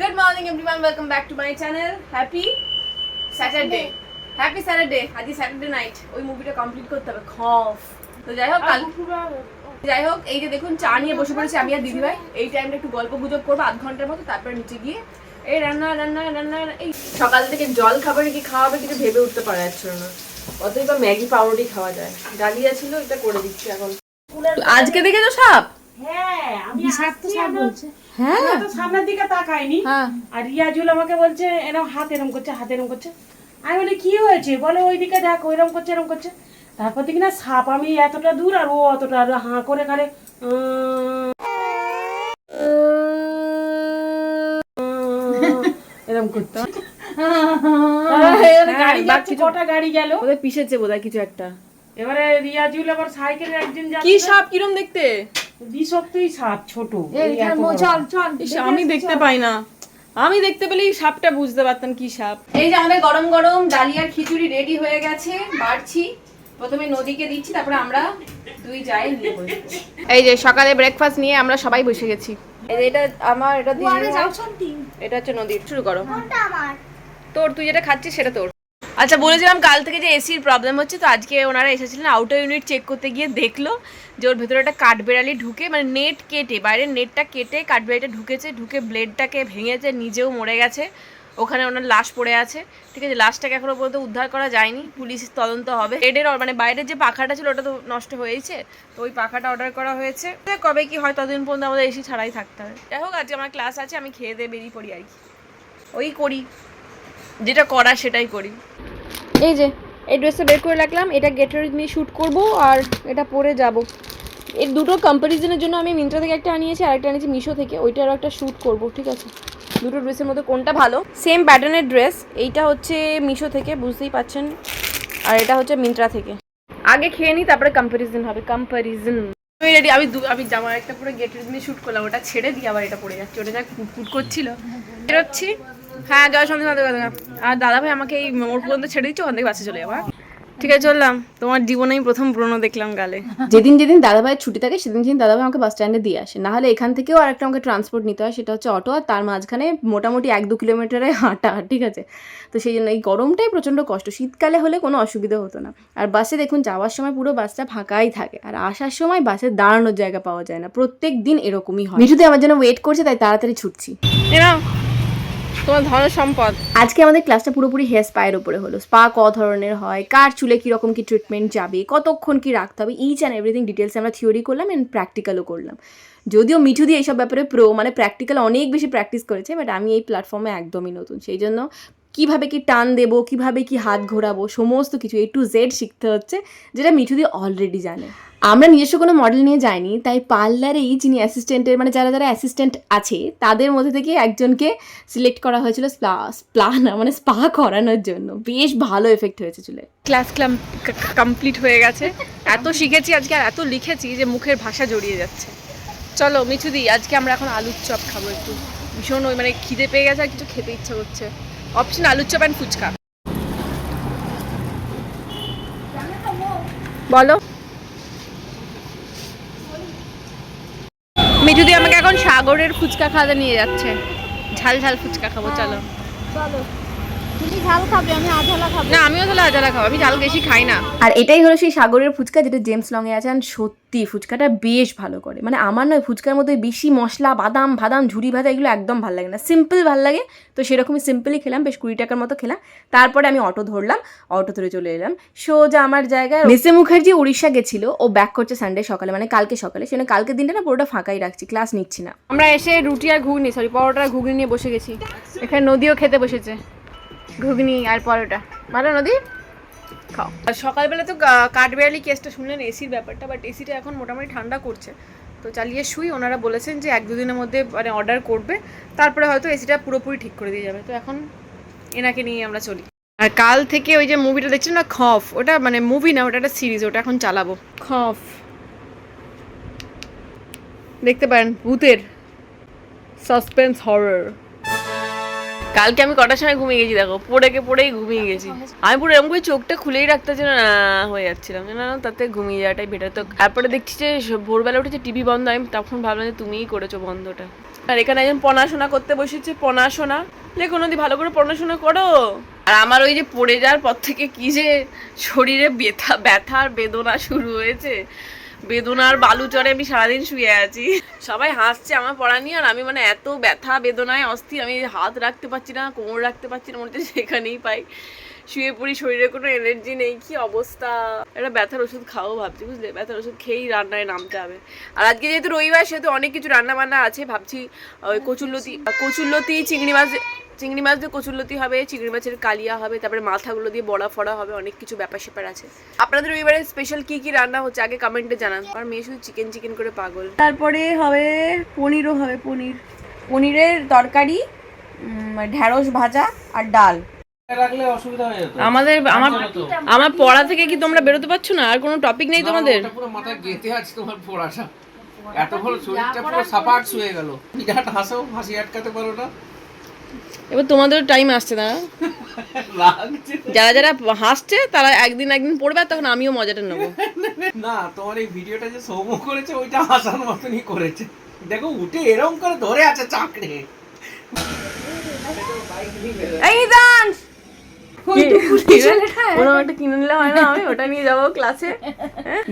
Good morning everyone welcome back to my channel happy Saturday happy Saturday আজকে Saturday night ওই মুভিটা complete করতে হবে। খফ। তো যাই হোক কাল যাই হোক এই যে দেখুন চা নিয়ে বসে পড়েছি আমি আর দিদিভাই এই টাইমটা একটু গল্প গুজব করব আধ ঘণ্টার মতো তারপরে নিচে গিয়ে এই রান্না রান্না রান্না এই সকাল থেকে জল খাবারে কি খাওয়াবে কিছু ভেবে উঠতে পারা যাচ্ছিল না। অতই বা ম্যাগি পাউরুটি খাওয়া যায়। ডালিয়া ছিল এটা করে দিচ্ছি এখন। আজকে দেখেছ সাপ হ্যাঁ আমি বিষাক্ত আসছি, বলছে। হ্যাঁ। তো সামনের দিকে তাকাইনি। হ্যাঁ। আর রিয়াজুল আমাকে বলছে এরকম হাত এরম করছে হাত এরম করছে। আমি বলি কি হয়েছে? বলে ওইদিকে দেখ ওইরকম করছে এরম করছে। তারপর দেখি না সাপ আমি এতটা দূর আর ও অতটা আর হাঁ করে খালে করতো গাড়ি বাদ কিছু- কটা গাড়ি গেল। ওদের পিষেছে বোধহয় কিছু একটা। এবারে রিয়াজুল আবার সাইকেলে একদিন কি যাচ্ছে সাপ কিরম দেখতে? বিষক্তই সাপ ছোট। চল চল আমি দেখতে পাই না। আমি দেখতে পেলেই সাপটা বুঝতে পারতাম কি সাপ। এই যে আমাদের গরম গরম ডালিয়ার খিচুড়ি রেডি হয়ে গেছে বাড়ছি। প্রথমে নদীকে দিচ্ছি তারপরে আমরা দুই যাই নিয়ে এই যে সকালে ব্রেকফাস্ট নিয়ে আমরা সবাই বসে গেছি। এটা আমার এটা এটা হচ্ছে নদীর। শুরু করো। তোর তুই যেটা খাচ্ছিস সেটা তোর। আচ্ছা বলেছিলাম কাল থেকে যে এসির প্রবলেম হচ্ছে তো আজকে ওনারা এসেছিলেন আউটার ইউনিট চেক করতে গিয়ে দেখল। যে ওর ভেতরে একটা কাঠবেড়ালি ঢুকে মানে নেট কেটে বাইরের নেটটা কেটে কাঠবেড়ালিটা ঢুকেছে, ঢুকে ব্লেডটাকে ভেঙেছে, নিজেও মরে গেছে। ওখানে ওনার লাশ পড়ে আছে। ঠিক আছে, লাশটাকে এখনও পর্যন্ত উদ্ধার করা যায়নি। পুলিশ তদন্ত হবে। এডের মানে বাইরের যে পাখাটা ছিল, ওটা তো নষ্ট হয়েছে তো ওই পাখাটা অর্ডার করা হয়েছে। কবে কি হয়, ততদিন পর্যন্ত আমাদের এসি ছাড়াই থাকতে হবে। যাই হোক, আজকে আমার ক্লাস আছে, আমি খেয়ে দিয়ে বেরিয়ে পড়ি আর কি। ওই করি। যেটা করা সেটাই করি। এই যে, এই ড্রেসটা বের করে রাখলাম, এটা গেটের নিয়ে শ্যুট করব আর এটা পরে যাব। এই দুটো কম্পারিজনের জন্য আমি মিন্ত্রা থেকে একটা আনিয়েছি আর একটা আনিয়েছি মিশো থেকে। ওইটারও একটা শ্যুট করব, ঠিক আছে? দুটো ড্রেসের মধ্যে কোনটা ভালো? সেম প্যাটার্নের ড্রেস এইটা হচ্ছে মিশো থেকে, বুঝতেই পাচ্ছেন? আর এটা হচ্ছে মিন্ত্রা থেকে। আগে খেয়ে নিই তারপরে কম্পারিজন হবে কম্পারিজন আমি রেডি আমি আমি জামা একটা পুরো গেটের দিয়ে শ্যুট করলাম, ওটা ছেড়ে দিয়ে আবার এটা পড়ে যাচ্ছে। ওটা যা কুটকুট করছিল। বেরোচ্ছি। হ্যাঁ সন্ধ্যে সন্ধ্যে কথা আর দাদা ভাই আমাকে এই মোড় পর্যন্ত ছেড়ে দিচ্ছে, ওখান থেকে বাসে চলে যাব হ্যাঁ? ঠিক আছে চললাম। তোমার জীবনে আমি প্রথম ব্রণ দেখলাম গালে। যেদিন যেদিন দাদা ভাইয়ের ছুটি থাকে সেদিন সেদিন দাদা ভাই আমাকে বাস স্ট্যান্ডে দিয়ে আসে। না হলে এখান থেকেও আরেকটা আমাকে ট্রান্সপোর্ট নিতে হয় সেটা হচ্ছে অটো আর তার মাঝখানে মোটামুটি এক দু কিলোমিটারে হাঁটা ঠিক আছে? তো সেই জন্য এই গরমটাই প্রচণ্ড কষ্ট। শীতকালে হলে কোনো অসুবিধা হতো না। আর বাসে দেখুন যাওয়ার সময় পুরো বাসটা ফাঁকাই থাকে। আর আসার সময় বাসে দাঁড়ানোর জায়গা পাওয়া যায় না। প্রত্যেক দিন এরকমই হয়। মিঠুতে আমার জন্য ওয়েট করছে তাই তাড়াতাড়ি ছুটছি। তোমার ধন সম্পদ। আজকে আমাদের ক্লাসটা পুরোপুরি হেয়ার স্পায়ের উপরে হলো। স্পা ক ধরনের হয়, কার চুলে কীরকম কি ট্রিটমেন্ট যাবে, কতক্ষণ কি রাখতে হবে ইচ অ্যান্ড এভরিথিং ডিটেলস আমরা থিওরি করলাম অ্যান্ড প্র্যাকটিক্যালও করলাম। যদিও মিঠু দিয়ে এইসব ব্যাপারে প্রো মানে প্র্যাকটিক্যাল অনেক বেশি প্র্যাকটিস করেছে বাট আমি এই প্ল্যাটফর্মে একদমই নতুন। সেই জন্য কীভাবে কি টান দেবো, কীভাবে কি হাত ঘোরাবো, সমস্ত কিছু এ টু জেড শিখতে হচ্ছে, যেটা মিঠু দিয়ে অলরেডি জানে। আমরা নিজস্ব কোনো মডেল নিয়ে যাইনি, তাই পার্লারেই যিনি অ্যাসিস্ট্যান্টের মানে যারা যারা অ্যাসিস্ট্যান্ট আছে, তাদের মধ্যে থেকে একজনকে সিলেক্ট করা হয়েছিল স্পা স্পা না মানে স্পা করানোর জন্য। বেশ ভালো এফেক্ট হয়েছে চুলে। ক্লাস ক্লাম কমপ্লিট হয়ে গেছে। এত শিখেছি আজকে আর এত লিখেছি যে মুখের ভাষা জড়িয়ে যাচ্ছে। চলো মিঠুদি আজকে আমরা এখন আলুর চপ খাব একটু। ভীষণ ওই মানে খিদে পেয়ে গেছে আর কিছু খেতে ইচ্ছা করছে। অপশন আলুর চপ অ্যান্ড ফুচকা। বলো। মিঠুদি আমাকে এখন সাগরের ফুচকা খাওয়াতে নিয়ে যাচ্ছে। ঝাল ঝাল ফুচকা খাব চলো। চলো। না আমিও তাহলে আজালা খাব আমি ঝাল বেশি খাই না। আর এটাই হলো সেই সাগরের ফুচকা যেটা জেমস লং এ আছে সত্যি ফুচকাটা বেশ ভালো করে। মানে আমার নয় ফুচকার মধ্যে বেশি মশলা বাদাম বাদাম ঝুরি ভাজা এগুলো একদম ভালো লাগে না। সিম্পল ভালো লাগে তো সেরকমই সিম্পলই খেলাম বেশ কুড়ি টাকার মতো খেলাম। তারপরে আমি অটো ধরলাম অটো ধরে চলে এলাম। সোজা আমার জায়গায় মেসে মুখার্জি উড়িষ্যা গেছিল ও ব্যাক করছে সানডে সকালে মানে কালকে সকালে। সেখানে কালকে দিনটা না পুরোটা ফাঁকাই রাখছি ক্লাস নিচ্ছি না। আমরা এসে রুটি আর ঘুগনি সরি পরোটা ঘুগনি নিয়ে বসে গেছি। এখানে নদীও খেতে বসেছে। ঘুগনি আর পরোটা। ভালো নদী? খাও। সকালবেলা তো কাঠবেড়ালি কেসটা শুনলেন এসির ব্যাপারটা বাট এসিটা এখন মোটামুটি ঠান্ডা করছে। তো চালিয়ে শুই, ওনারা বলেছেন যে এক দুদিনের মধ্যে মানে অর্ডার করবে। তারপরে হয়তো এসিটা পুরোপুরি ঠিক করে দিয়ে যাবে। তো এখন এনাকে নিয়ে আমরা চলি। আর কাল থেকে ওই যে মুভিটা দেখছেন না, খফ? ওটা মানে মুভি না, ওটা একটা সিরিজ ওটা এখন চালাবো। খফ। দেখতে পারেন, ভূতের সাসপেন্স হরর কালকে আমি কটার সময় ঘুমিয়ে গেছি দেখো পড়েকে পড়েই ঘুমিয়ে গেছি। আমি পুরো এরকম করে চোখটা খুলেই রাখতে ছিল না হয়ে যাচ্ছিলাম না না তাতে ঘুমিয়ে যাওয়াটাই বেটার তো তারপরে দেখছি যে ভোরবেলা উঠেছে টিভি বন্ধ আমি তখন ভাবলাম যে তুমিই করেছ বন্ধটা। আর এখানে একজন পড়াশোনা করতে বসেছে পড়াশোনা। লেখো নদী ভালো করে পড়াশোনা করো। আর আমার ওই যে পড়ে যাওয়ার পর থেকে কি যে শরীরে ব্যথা ব্যথার বেদনা শুরু হয়েছে। বেদনার বালুচরে আমি সারাদিন শুয়ে আছি। সবাই হাসছে, আমার পড়া নিয়ে, আর আমি মানে এত ব্যথা, বেদনায় অস্থির, আমি হাত রাখতে পারছি না, কোমর রাখতে পারছি না, মনে হচ্ছে সেখানেই পাই। শুয়ে পড়ি, শরীরে কোনো এনার্জি নেই, কি অবস্থা? একটা ব্যথার ওষুধ খাও ভাবছি, বুঝলে? ব্যথার ওষুধ খেয়েই রান্নায় নামতে হবে। আর আজকে যেহেতু রবিবার, সেহেতু অনেক কিছু রান্না বান্না আছে, ভাবছি, ওই কচুরলতি কচুরলতি, চিংড়ি মাছ চিংড়ি মাছ দিয়ে কচুরলতি হবে চিংড়ি মাছের কালিয়া হবে তারপরে মাথাগুলো দিয়ে বড়া ফড়া হবে অনেক কিছু ব্যাপার স্যাপার আছে। আপনাদের রবিবারে স্পেশাল কি কি রান্না হচ্ছে আগে কমেন্টে জানান। আর মেয়ে শুধু চিকেন চিকেন করে পাগল। তারপরে হবে পনিরও হবে পনির। পনিরের তরকারি ঢ্যাঁড়স ভাজা আর ডাল। অসুবিধা আমাদের আমার আমার পড়া থেকে কি তোমরা বেরোতে পারছ না? আর কোনো টপিক নেই তোমাদের? পুরো মাথায় গেঁথে আছে তোমার পড়াটা। এত শরীরটা পুরো সাপাট শুয়ে গেল। বিরাট হাসো হাসি আটকাতে পারো না। এবার তোমাদের টাইম আসছে না যারা যারা হাসছে তারা একদিন একদিন পড়বে তখন আমিও মজাটা নেব। না তোমার এই ভিডিওটা যে সৌম্য করেছে ওইটা হাসার মতনই করেছে। দেখো উঠে এরম করে ধরে আছে চাকরে। এই দান একটা কিনে নিলে হয় না আমি? ওটা নিয়ে যাব ক্লাসে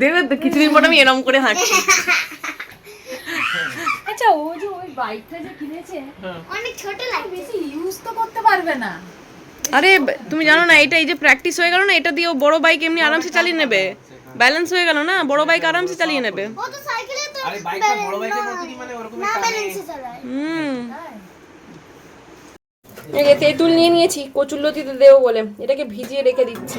দেখবে তো কিছুদিন পর আমি এরম করে হাঁটছি। আচ্ছা ও যে ওই বাইকটা যে কিনেছে অনেক ছোট লাগে বেশি ইউজ তো করতে পারবে না। আরে তুমি জানো না এটা এই যে প্র্যাকটিস হয়ে গেল না এটা দিয়ে বড় বাইক এমনি আরামসে চালিয়ে নেবে। ব্যালেন্স হয়ে গেল না বড় বাইক আরামসে চালিয়ে নেবে। ও তো সাইকেলে তো আরে বাইকটা বড় বাইকের মতনই মানে ওরকম না ব্যালেন্সে চালায়। হুম। এই যে তেঁতুল নিয়ে নিয়েছি কচুরলতিতে দেবো বলে। এটাকে ভিজিয়ে রেখে দিচ্ছি।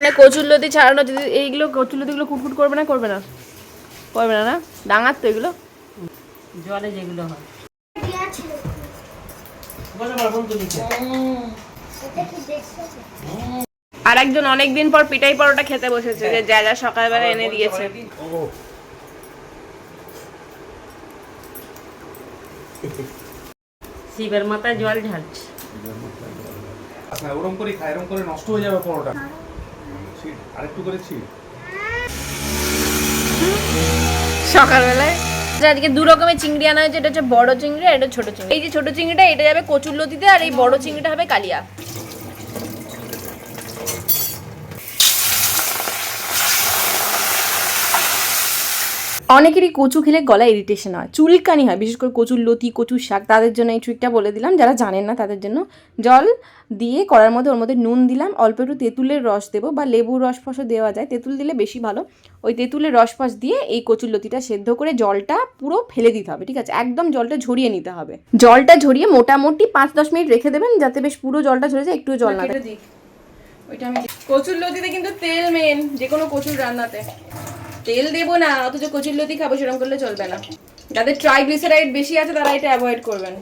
মানে ছাড়ানো যদি এইগুলো কচুরলতিগুলো কুটকুট করবে না করবে না। করবে না না ডাঙার তো এগুলো। জলে যেগুলো হয়। ছিল আর একজন অনেকদিন পর পিটাই পরোটা খেতে বসেছে যে যা যা সকালবেলা এনে দিয়েছে। শিবের মাথায় জল ঢালছে। আচ্ছা ওরম করে খাই এরম করে নষ্ট হয়ে যাবে পরোটা। আরেকটু করে ছিট সকালবেলায়। আজকে দু রকমের চিংড়ি আনা হয়েছে, এটা হচ্ছে বড় চিংড়ি আর এটা ছোট চিংড়ি। এই যে ছোট চিংড়িটা, এটা যাবে কচুর লতিতে আর এই বড় চিংড়িটা হবে কালিয়া। অনেকেরই কচু খেলে গলায় ইরিটেশন হয় চুলকানি হয় বিশেষ করে কচুর লতি কচুর শাক তাদের জন্য এই ট্রিকটা বলে দিলাম। যারা জানেন না তাদের জন্য জল দিয়ে করার মধ্যে ওর মধ্যে নুন দিলাম অল্প একটু তেঁতুলের রস দেবো বা লেবুর রস ফসও দেওয়া যায় তেঁতুল দিলে বেশি ভালো। ওই তেঁতুলের রস ফস দিয়ে এই কচুর লতিটা সেদ্ধ করে জলটা পুরো ফেলে দিতে হবে ঠিক আছে? একদম জলটা ঝরিয়ে নিতে হবে। জলটা ঝরিয়ে মোটামুটি পাঁচ দশ মিনিট রেখে দেবেন যাতে বেশ পুরো জলটা ঝরে যায় একটু জল না ওইটা আমি কচুর লতিতে কিন্তু তেল মেন যে কোনো কচুর রান্নাতে। তেল দেবো না অথচ কচুর লতি খাব সেরকম করলে চলবে না। যাদের ট্রাইগ্লিসারাইড বেশি আছে তারা এটা অ্যাভয়েড করবেন।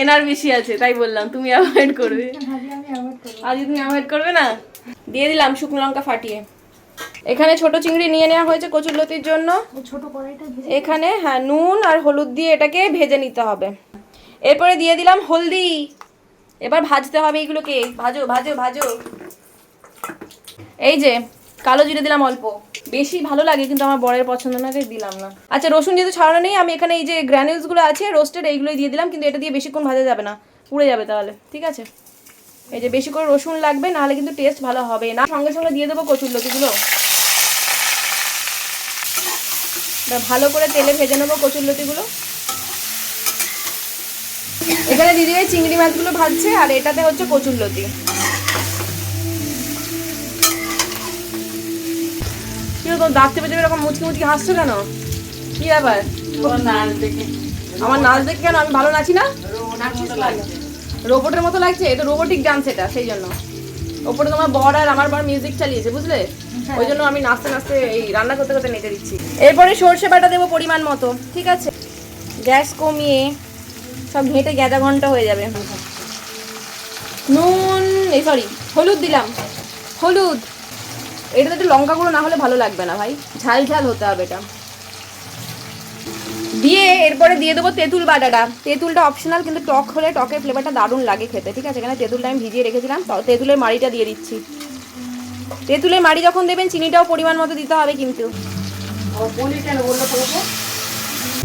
এনার বেশি আছে তাই বললাম তুমি অ্যাভয়েড করবে। আজকে তুমি অ্যাভয়েড করবে না? দিয়ে দিলাম শুকনো লঙ্কা ফাটিয়ে। এখানে ছোট চিংড়ি নিয়ে নেওয়া হয়েছে কচুর লতির জন্য। ছোট কড়াইটা এখানে হ্যাঁ নুন আর হলুদ দিয়ে এটাকে ভেজে নিতে হবে। এরপরে দিয়ে দিলাম হলদি। এবার ভাজতে হবে এইগুলোকে ভাজো ভাজো ভাজো। এই যে কালো জিরে দিলাম অল্প। বেশি ভালো লাগে, কিন্তু আমার বরের পছন্দ না, তাই দিলাম না। আচ্ছা রসুন যেহেতু ছাড়ানো নেই, আমি এখানে এই যে গ্র্যানিউলসগুলো আছে রোস্টেড এইগুলোই দিয়ে দিলাম, কিন্তু এটা দিয়ে বেশিক্ষণ ভাজা যাবে না, পুড়ে যাবে তাহলে, ঠিক আছে? এই যে বেশি করে রসুন লাগবে, নাহলে কিন্তু টেস্ট ভালো হবে না। সঙ্গে সঙ্গে দিয়ে দেবো কচুর লতিগুলো। ভালো করে তেলে ভেজে নেব কচুর লতিগুলো। এখানে দিদিভাই চিংড়ি মাছগুলো ভাজছে, আর এটাতে হচ্ছে কচুর লতি। তোর দাঁত চেপে চেপে এরকম মুচকি মুচকি হাসছো কেন? কি ব্যাপার? আমার নাচ দেখে কেন? আমি ভালো নাচি না? রোবটের মতো লাগছে। এটা রোবোটিক ডান্স এটা সেই জন্য। ওপরে তোমার বর আর আমার বর মিউজিক চালিয়েছে বুঝলে? ওই জন্য আমি নাচতে নাচতে এই রান্না করতে করতে নেচে দিচ্ছি। এরপরে সর্ষে বাটা দেবো পরিমাণ মতো ঠিক আছে? গ্যাস কমিয়ে সব ঘেঁটে গ্যাদা ঘণ্টা হয়ে যাবে। নুন এই সরি হলুদ দিলাম। হলুদ। এটাতে একটু লঙ্কা গুঁড়ো না হলে ভালো লাগবে না ভাই। ঝাল ঝাল হতে হবে এটা। দিয়ে এরপরে দিয়ে দেবো তেঁতুল বাটাটা। তেঁতুলটা অপশনাল কিন্তু টক হলে টকের ফ্লেভারটা দারুণ লাগে খেতে, ঠিক আছে? এখানে তেঁতুলটা আমি ভিজিয়ে রেখেছিলাম তেঁতুলের মাড়িটা দিয়ে দিচ্ছি। তেঁতুলের মাড়ি যখন দেবেন, চিনিটাও পরিমাণ মতো দিতে হবে কিন্তু।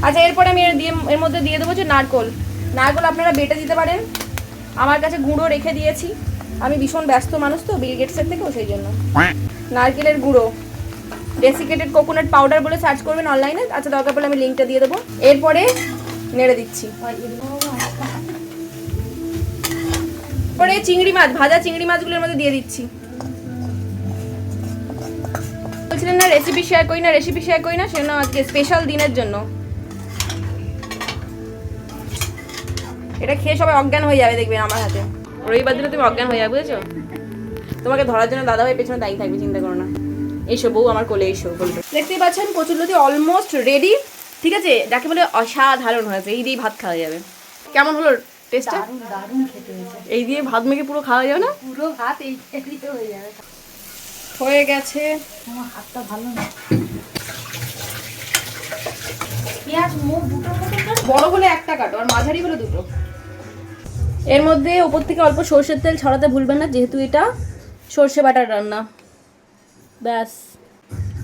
আচ্ছা এরপরে আমি এর দিয়ে, এর মধ্যে দিয়ে দেবো যে নারকোল। নারকোল আপনারা বেটে দিতে পারেন। আমার কাছে গুঁড়ো রেখে দিয়েছি। আমি ভীষণ ব্যস্ত মানুষ তো বিল গেটসের থেকেও সেই জন্য। নারকেলের গুঁড়ো। ডেসিকেটেড কোকোনাট পাউডার বলে সার্চ করবেন অনলাইনে আচ্ছা দরকার পড়লে আমি লিঙ্কটা দিয়ে দেবো। এরপরে নেড়ে দিচ্ছি। পরে চিংড়ি মাছ ভাজা চিংড়ি মাছগুলোর মধ্যে দিয়ে দিচ্ছি। বলছিলেন না রেসিপি শেয়ার করি না রেসিপি শেয়ার করি না সেজন্য আজকে স্পেশাল দিনের জন্য। এটা খেয়ে সবাই অজ্ঞান হয়ে যাবে দেখবেন আমার হাতে। রবিবার দিনে তুমি অজ্ঞান হয়ে যাবে বুঝেছ? তোমাকে ধরার জন্য দাদা ভাই পেছনে দায়ী থাকবে চিন্তা করো না। এইসো বউ আমার কোলে এইসো বলবে। দেখতেই পাচ্ছেন কচুরলতি অলমোস্ট রেডি ঠিক আছে যাকে বলে অসাধারণ হয়েছে এই দিয়ে ভাত খাওয়া যাবে। কেমন হলো টেস্টটা দারুণ খেতে হয়েছে। এই দিয়ে ভাত মেখে পুরো খাওয়া যাবে না? পুরো ভাত এই দিতে হয়ে যাবে। হয়ে গেছে। আমার হাতটা ভালো না। পেঁয়াজ মুখ দুটো বড় হলে একটা কাটো আর মাঝারি হলে দুটো। এর মধ্যে ওপর থেকে অল্প সর্ষের তেল ছড়াতে ভুলবেন না, যেহেতু এটা সর্ষে বাটার রান্না। ব্যাস।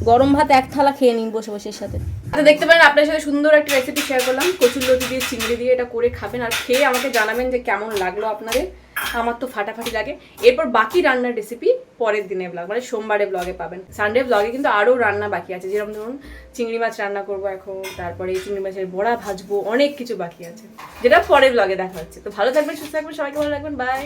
গরম ভাত এক থালা খেয়ে নিন বসে বসে সাথে। আচ্ছা দেখতে পারেন, আপনার সাথে সুন্দর একটা রেসিপি শেয়ার করলাম। কচুর লতি দিয়ে, চিংড়ি দিয়ে এটা করে খাবেন আর খেয়ে আমাকে জানাবেন যে কেমন লাগল আপনাদের। আমার তো ফাটাফাটি লাগে। এরপর বাকি রান্নার রেসিপি পরের দিনে ব্লগ মানে সোমবারে ব্লগে পাবেন। সানডে ব্লগে কিন্তু আরও রান্না বাকি আছে, যেরকম ধরুন চিংড়ি মাছ রান্না করব এখন, তারপরে চিংড়ি মাছের বড়া ভাজবো, অনেক কিছু বাকি আছে, যেটা পরের ব্লগে দেখা হচ্ছে। তো ভালো থাকবেন, সুস্থ থাকবেন, সবাইকে ভালো রাখবেন বাই